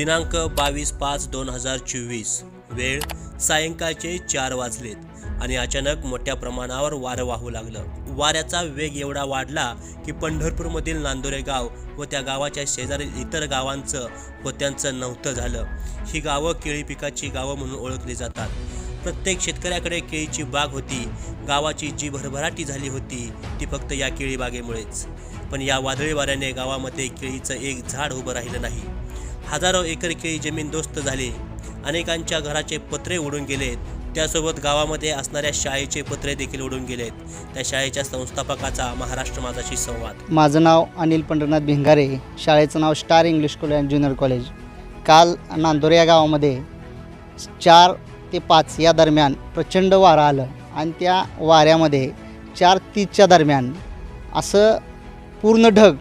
दिनांक बावीस पाच दोन हजार चोवीस. वेळ सायंकाळचे चार वाजलेत आणि अचानक मोठ्या प्रमाणावर वारं वाहू लागलं. वाऱ्याचा वेग एवढा वाढला की पंढरपूरमधील नांदोरे गाव व त्या गावाच्या शेजारील इतर गावांचं होत्यांचं नव्हतं झालं. ही गावं केळी पिकाची गावं म्हणून ओळखली जातात. प्रत्येक शेतकऱ्याकडे केळीची बाग होती. गावाची जी भरभराटी झाली होती ती फक्त या केळी बागेमुळेच पण या वादळी वाऱ्याने गावामध्ये केळीचं एक झाड उभं राहिलं नाही. हजारो एकर केळी जमीन दोस्त झाली. अनेकांच्या घराचे पत्रे उडून गेलेत. त्यासोबत गावामध्ये असणाऱ्या शाळेचे पत्रे देखील उडून गेलेत. त्या शाळेच्या संस्थापकाचा महाराष्ट्र माझाशी संवाद. माझं नाव अनिल पंढरनाथ भिंगारे. शाळेचं नाव star English school and junior college. काल नांदोर या गावामध्ये चार ते पाच या दरम्यान प्रचंड वारं आलं. आणि त्या वाऱ्यामध्ये चार तीसच्या दरम्यान असं पूर्ण ढग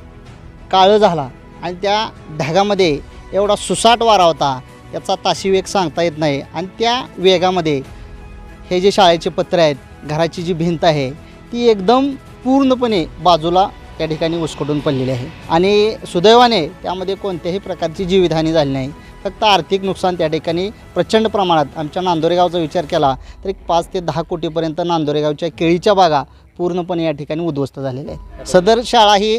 काळं झाला. आणि त्या ढगामध्ये एवढा सुसाट वारा होता याचा ताशी वेग सांगता येत नाही. आणि त्या वेगामध्ये हे जे शाळेचे पत्र आहेत घराची जी भिंत आहे ती एकदम पूर्णपणे बाजूला त्या ठिकाणी उसकटून पडलेली आहे. आणि सुदैवाने त्यामध्ये कोणत्याही प्रकारची जीवितहानी झाली नाही. फक्त आर्थिक नुकसान त्या ठिकाणी प्रचंड प्रमाणात. आमच्या नांदोरेगावचा विचार केला तर एक पाच ते दहा कोटीपर्यंत नांदोरेगावच्या केळीच्या बागा पूर्णपणे या ठिकाणी उद्ध्वस्त झालेल्या आहेत. सदर शाळा ही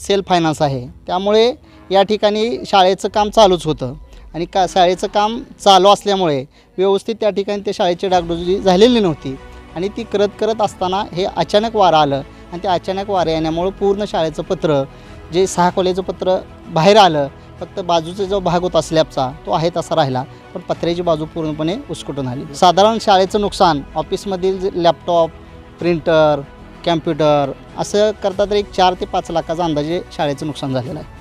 सेल्फ फायनान्स आहे. त्यामुळे या ठिकाणी शाळेचं काम चालूच होतं. आणि का शाळेचं काम चालू असल्यामुळे व्यवस्थित त्या ठिकाणी त्या शाळेची डागडुजी झालेली नव्हती. आणि ती करत करत असताना हे अचानक वारं आलं. आणि ते अचानक वारं येण्यामुळं पूर्ण शाळेचं पत्र जे सहा खोल्याचं पत्र बाहेर आलं फक्त बाजूचा जो भाग होता स्लॅबचा तो आहे तसा राहिला. पण पत्र्याची बाजू पूर्णपणे उसकटून आली. साधारण शाळेचं नुकसान ऑफिसमधील जे लॅपटॉप प्रिंटर कॅम्प्युटर असं करता तर एक चार ते पाच लाखाचा अंदाजे शाळेचं नुकसान झालेलं आहे.